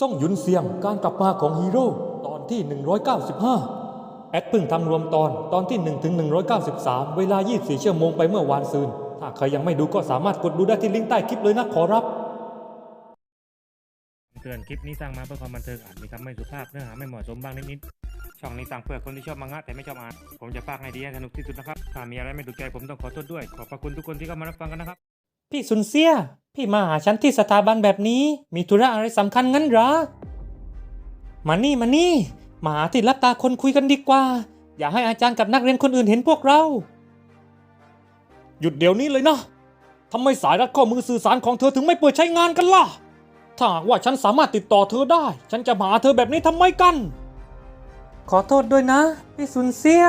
ส่งหยุนเสียงการกลับมาของฮีโร่ตอนที่ 195 แอดเพิ่งทำรวมตอนตอนที่ 1 ถึง 193 เวลา 24 ชั่วโมงไปเมื่อวานซืน ถ้าใครยังไม่ดูก็สามารถกดดูได้ที่ลิงก์ใต้คลิปเลยนะขอรับ เตือนคลิปนี้สร้างมาเพื่อความบันเทิงอาจมีคำไม่สุภาพเนื้อหาไม่เหมาะสมบ้างนิดๆ ช่องนี้สร้างเพื่อคนที่ชอบมังงะแต่ไม่ชอบอ่าน ผมจะฝากให้ดีให้สนุกที่สุดนะครับ ถ้ามีอะไรไม่ถูกใจผมต้องขอโทษด้วย ขอบพระคุณทุกคนที่เข้ามารับฟังกันนะครับ พี่สุนเซีย พี่มาหาฉันที่สถาบันแบบนี้ มีธุระอะไรสำคัญงั้นหรอ มานี่มานี่ มาหาที่รับตาคนคุยกันดีกว่า อย่าให้อาจารย์กับนักเรียนคนอื่นเห็นพวกเรา หยุดเดี๋ยวนี้เลยนะทำไมสายรัดข้อมือสื่อสารของเธอถึงไม่เปิดใช้งานกันล่ะ ถ้าหากว่าฉันสามารถติดต่อเธอได้ ฉันจะมาหาเธอแบบนี้ทำไมกัน ขอโทษด้วยนะ พี่สุนเซีย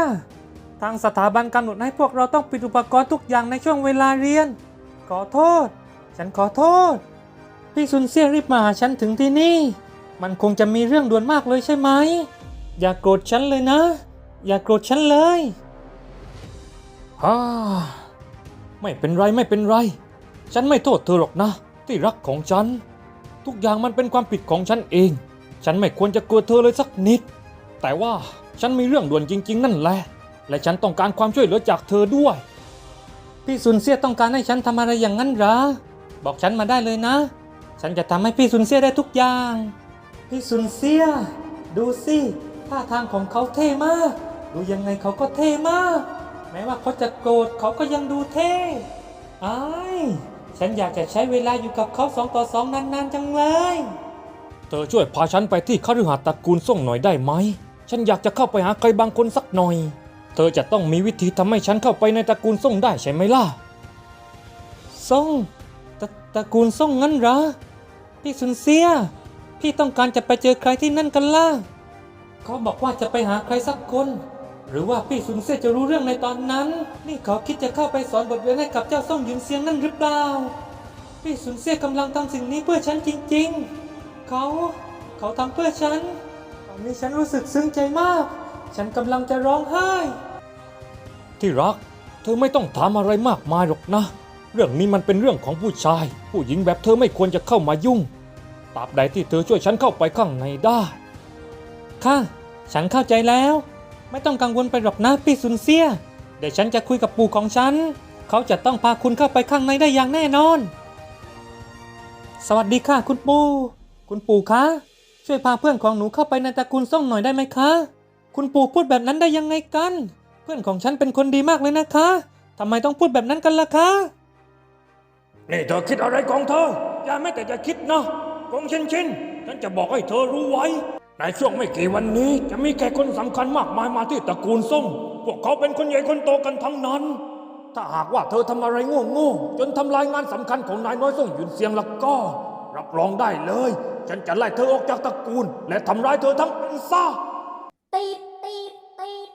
ทางสถาบันกำหนดให้พวกเราต้องปิดอุปกรณ์ทุกอย่างในช่วงเวลาเรียน ขอโทษ ฉันขอโทษ พี่ซุนเซียรีบมาหาฉันถึงที่นี่ มันคงจะมีเรื่องด่วนมากเลยใช่ไหม อย่าโกรธฉันเลยนะ อย่าโกรธฉันเลยฮ่าไม่เป็นไรไม่เป็นไร ฉันไม่โทษเธอหรอกนะ ที่รักของฉัน ทุกอย่างมันเป็นความผิดของฉันเอง ฉันไม่ควรจะโกรธเธอเลยสักนิด แต่ว่าฉันมีเรื่องด่วนจริง ๆ นั่นแหละ และฉันต้องการความช่วยเหลือจากเธอด้วย พี่ซุนเซียต้องการให้ฉันทำอะไรอย่างนั้นหรอ บอกฉันมาได้เลยนะ ฉันจะทำให้พี่ซุนเซียได้ทุกอย่าง พี่ซุนเซีย ดูสิท่าทางของเขาเท่มาก ดูยังไงเขาก็เท่มาก แม้ว่าเขาจะโกรธเขาก็ยังดูเท่ไอ้ายฉันอยากจะใช้เวลาอยู่กับเขาสองต่อสองนานๆจังเลย เธอช่วยพาฉันไปที่คฤหาสน์ตระกูลส่งหน่อยได้ไหม ฉันอยากจะเข้าไปหาใครบางคนสักหน่อย เธอจะต้องมีวิธีทำให้ฉันเข้าไปในตระกูลส่งได้ใช่ไหมล่ะส่งตระตระกูลส่งงั้นเหรอ พี่สุนเซีย พี่ต้องการจะไปเจอใครที่นั่นกันล่ะ เขาบอกว่าจะไปหาใครสักคน หรือว่าพี่สุนเซียจะรู้เรื่องในตอนนั้น นี่เขาคิดจะเข้าไปสอนบทเรียนให้กับเจ้าส่งหยุนเซียงนั่นหรือเปล่า พี่สุนเซียกำลังทำสิ่งนี้เพื่อฉันจริง ๆ เขา เขาทำเพื่อฉันตอนนี้ฉันรู้สึกซึ้งใจมาก ฉันกำลังจะร้องไห้ ที่รัก เธอไม่ต้องถามอะไรมากมายหรอกนะ เรื่องนี้มันเป็นเรื่องของผู้ชาย ผู้หญิงแบบเธอไม่ควรจะเข้ามายุ่งตราบใดที่เธอช่วยฉันเข้าไปข้างในได้ ค่ะ ฉันเข้าใจแล้ว ไม่ต้องกังวลไปหรอกนะพี่ซุนเซีย เดี๋ยวฉันจะคุยกับปู่ของฉัน เขาจะต้องพาคุณเข้าไปข้างในได้อย่างแน่นอน สวัสดีค่ะคุณปู่ คุณปู่คะ ช่วยพาเพื่อนของหนูเข้าไปในตระกูลส่งหน่อยได้ไหมคะ คุณปู่พูดแบบนั้นได้ยังไงกัน เพื่อนของฉันเป็นคนดีมากเลยนะคะทำไมต้องพูดแบบนั้นกันล่ะคะนี่เธอคิดอะไรของเธออย่าแม้แต่จะคิดนะกงชินชินฉันจะบอกให้เธอรู้ไว้ ในช่วงไม่กี่วันนี้จะมีแขกคนสำคัญมากมายมาที่ตระกูลส้มพวกเขาเป็นคนใหญ่คนโตกันทั้งนั้น ถ้าหากว่าเธอทำอะไรโง่ๆจนทำลายงานสำคัญของนายน้อยส่งหยุนเสียงแล้วก็ รับรองได้เลย ฉันจะไล่เธอออกจากตระกูล และทำร้ายเธอทั้งเป็นซะ ตีดตีดตีด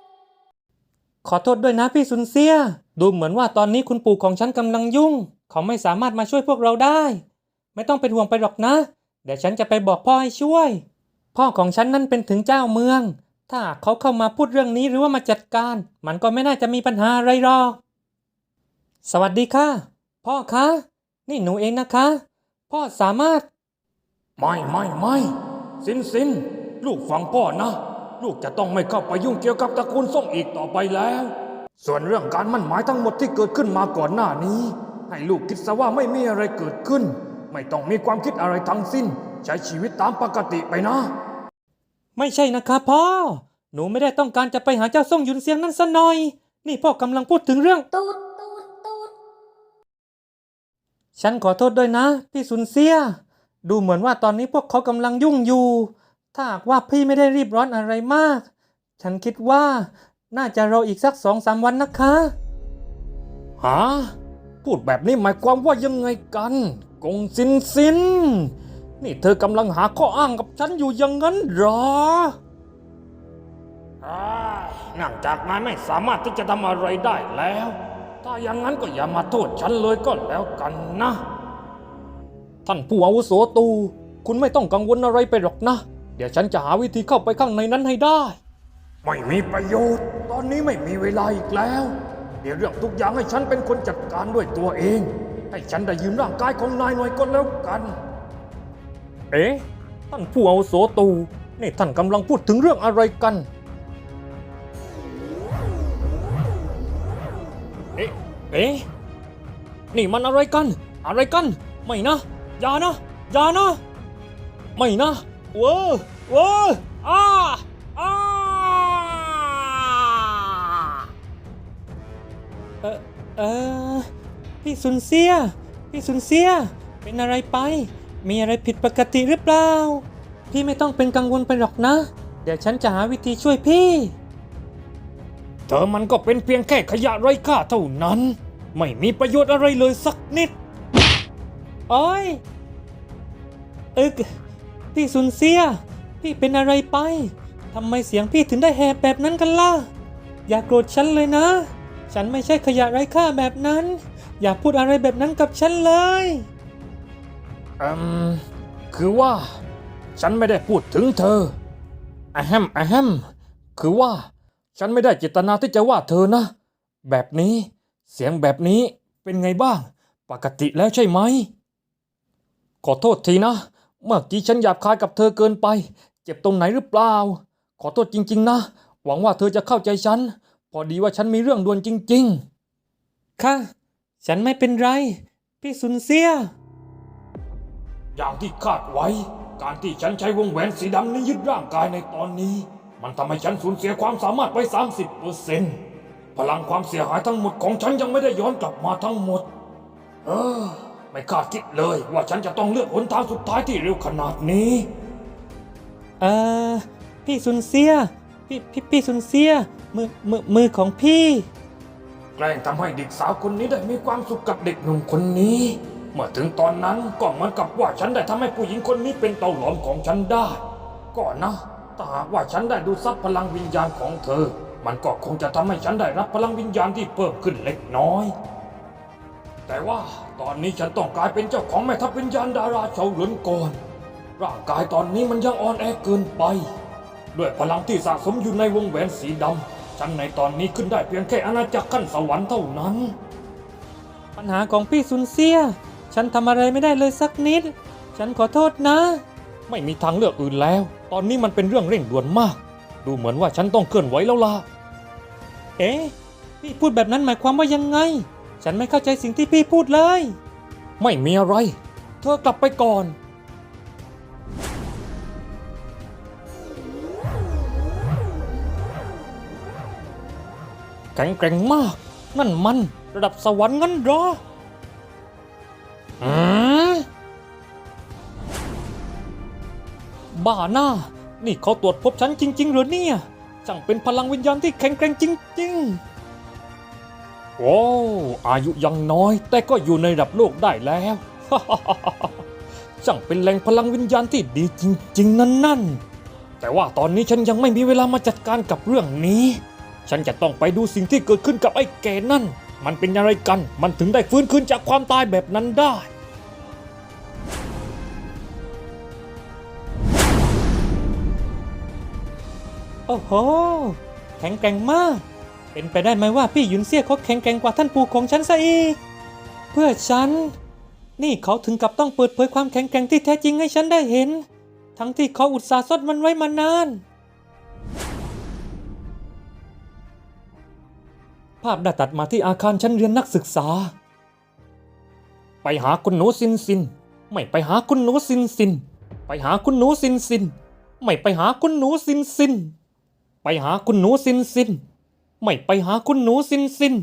ขอโทษด้วยนะพี่ซุนเซีย ดูเหมือนว่าตอนนี้คุณปู่ของฉันกำลังยุ่ง เขาไม่สามารถมาช่วยพวกเราได้ ไม่ต้องเป็นห่วงไปหรอกนะ เดี๋ยวฉันจะไปบอกพ่อให้ช่วย พ่อของฉันนั่นเป็นถึงเจ้าเมือง ถ้าเขาเข้ามาพูดเรื่องนี้หรือว่ามาจัดการ มันก็ไม่น่าจะมีปัญหาอะไรหรอก สวัสดีค่ะ พ่อคะ นี่หนูเองนะคะ พ่อสามารถ ไม่ไม่ไม่สินสินลูกฟังพ่อนะ ลูกจะต้องไม่เข้าไปยุ่งเกี่ยวกับตระกูลส่งอีกต่อไปแล้ว ส่วนเรื่องการมั่นหมายทั้งหมดที่เกิดขึ้นมาก่อนหน้านี้ ให้ลูกคิดซะว่าไม่มีอะไรเกิดขึ้น ไม่ต้องมีความคิดอะไรทั้งสิ้น ใช้ชีวิตตามปกติไปนะ ไม่ใช่นะครับพ่อ หนูไม่ได้ต้องการจะไปหาเจ้าส่งหยุนเสียงนั่นซะหน่อย นี่พ่อกำลังพูดถึงเรื่องตูดตูดตูดฉันขอโทษด้วยนะ พี่ซุนเซีย ดูเหมือนว่าตอนนี้พวกเขากำลังยุ่งอยู่ ถ้าหากว่าพี่ไม่ได้รีบร้อนอะไรมาก ฉันคิดว่าน่าจะรออีกสักสองสามวันนะคะฮะพูดแบบนี้หมายความว่ายังไงกัน กงซินซิน นี่เธอกำลังหาข้ออ้างกับฉันอยู่อย่างนั้นเหรออ่าเนื่องจากนายไม่สามารถที่จะทำอะไรได้แล้ว ถ้าอย่างนั้นก็อย่ามาโทษฉันเลยก็แล้วกันนะ ท่านผู้อาวุโสตู คุณไม่ต้องกังวลอะไรไปหรอกนะ เดี๋ยวฉันจะหาวิธีเข้าไปข้างในนั้นให้ได้ ไม่มีประโยชน์ ตอนนี้ไม่มีเวลาอีกแล้ว เดี๋ยวเรื่องทุกอย่างให้ฉันเป็นคนจัดการด้วยตัวเอง ให้ฉันได้ยืมร่างกายของนายหน่อยก็แล้วกัน เอ๊ะ ท่านผู้อาวุโสตูนี่ท่านกำลังพูดถึงเรื่องอะไรกัน เอ๊ะ เอ๊ะ นี่มันอะไรกัน อะไรกัน ไม่นะ อย่านะ อย่านะ ไม่นะ เว้อเว้ออ้าอ้าเออเออพี่สุนเซีย พี่สุนเซีย เป็นอะไรไป มีอะไรผิดปกติหรือเปล่า พี่ไม่ต้องเป็นกังวลไปหรอกนะ เดี๋ยวฉันจะหาวิธีช่วยพี่ เธอมันก็เป็นเพียงแค่ขยะไร้ค่าเท่านั้น ไม่มีประโยชน์อะไรเลยสักนิด โอ้ยเอึก พี่สุนเซีย พี่เป็นอะไรไปทำไมเสียงพี่ถึงได้แหบแบบนั้นกันล่ะ อย่าโกรธฉันเลยนะ ฉันไม่ใช่ขยะไร้ค่าแบบนั้น อย่าพูดอะไรแบบนั้นกับฉันเลยอืมคือว่า ฉันไม่ได้พูดถึงเธออะแฮมอะแฮมคือว่า ฉันไม่ได้เจตนาที่จะว่าเธอนะ แบบนี้ เสียงแบบนี้เป็นไงบ้าง ปกติแล้วใช่ไหม ขอโทษทีนะ เมื่อกี้ฉันหยาบคายกับเธอเกินไป เจ็บตรงไหนหรือเปล่า ขอโทษจริง ๆ นะ หวังว่าเธอจะเข้าใจฉัน พอดีว่าฉันมีเรื่องด่วนจริง ๆ ค่ะ ฉันไม่เป็นไร พี่สุนเซีย อย่างที่คาดไว้ การที่ฉันใช้วงแหวนสีดำนี้ยึดร่างกายในตอนนี้ มันทำให้ฉันสูญเสียความสามารถไป 30เปอร์เซ็นต์พลังความเสียหายทั้งหมดของฉันยังไม่ได้ย้อนกลับมาทั้งหมด เออ ไม่คาดคิดเลยว่าฉันจะต้องเลือกหนทางสุดท้ายที่เร็วขนาดนี้เออพี่ซุนเซีย พี่พี่พี่ซุนเซีย มือมือมือของพี่ แกล้งทำให้เด็กสาวคนนี้ได้มีความสุขกับเด็กหนุ่มคนนี้ เมื่อถึงตอนนั้นก็เหมือนกับว่าฉันได้ทำให้ผู้หญิงคนนี้เป็นเตาหลอมของฉันได้ ก่อนนะถ้าหากว่าฉันได้ดูซับพลังวิญญาณของเธอ มันก็คงจะทำให้ฉันได้รับพลังวิญญาณที่เพิ่มขึ้นเล็กน้อย แต่ว่าตอนนี้ฉันต้องกลายเป็นเจ้าของแม่ทัพวิญญาณดาราเฉาเหรินก่อน ร่างกายตอนนี้มันยังอ่อนแอเกินไป ด้วยพลังที่สะสมอยู่ในวงแหวนสีดำฉันในตอนนี้ขึ้นได้เพียงแค่อาณาจักรขั้นสวรรค์เท่านั้น ปัญหาของพี่ซุนเซีย ฉันทำอะไรไม่ได้เลยสักนิด ฉันขอโทษนะ ไม่มีทางเลือกอื่นแล้ว ตอนนี้มันเป็นเรื่องเร่งด่วนมาก ดูเหมือนว่าฉันต้องเคลื่อนไหวแล้วล่ะ เอ๊ะ พี่พูดแบบนั้นหมายความว่ายังไง ฉันไม่เข้าใจสิ่งที่พี่พูดเลย ไม่มีอะไร เธอกลับไปก่อน แข็งแกร่งมาก นั่นมัน ระดับสวรรค์งั้นเหรออืมบ้าหน้า นี่เขาตรวจพบฉันจริงๆเหรอเนี่ยช่างเป็นพลังวิญญาณที่แข็งแกร่งจริง ๆ โอ้อายุยังน้อย แต่ก็อยู่ในระดับโลกได้แล้วช่างเป็นแหล่งพลังวิญญาณที่ดีจริง ๆ นั่นนั่นแต่ว่าตอนนี้ฉันยังไม่มีเวลามาจัดการกับเรื่องนี้ ฉันจะต้องไปดูสิ่งที่เกิดขึ้นกับไอ้แก่นั่น มันเป็นอะไรกัน มันถึงได้ฟื้นคืนจากความตายแบบนั้นได้โอ้โห แข็งแกร่งมาก เป็นไปได้ไหมว่าพี่หยุนเซี่ยเขาแข็งแกร่งกว่าท่านปู่ของฉันซะอีก เพื่อฉัน นี่เขาถึงกับต้องเปิดเผยความแข็งแกร่งที่แท้จริงให้ฉันได้เห็น ทั้งที่เขาอุตส่าห์ซดมันไว้มานาน ภาพได้ตัดมาที่อาคารชั้นเรียนนักศึกษา ไปหาคุณหนูซินซิน ไม่ไปหาคุณหนูซินซิน ไปหาคุณหนูซินซิน ไม่ไปหาคุณหนูซินซิน ไปหาคุณหนูซินซิน ไม่ไปหาคุณหนูซินซิน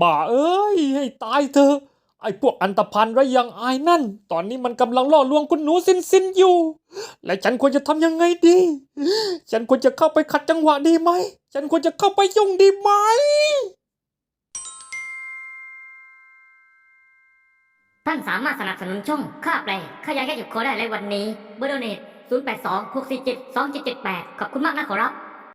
บ่าเอ้ย ให้ตายเถอะไอ้พวกอันตพันไรยังอายนั่น ตอนนี้มันกำลังล่อลวงคุณหนูซินซินอยู่ และฉันควรจะทำยังไงดี ฉันควรจะเข้าไปขัดจังหวะดีไหม ฉันควรจะเข้าไปยุ่งดีไหมท่านสามารถสนับสนุนช่องค่าแปลค่ายาแก้เจ็บคอได้ในวันนี้ เบอร์โดเนต082 647 2778 ขอบคุณมากนะขอรับ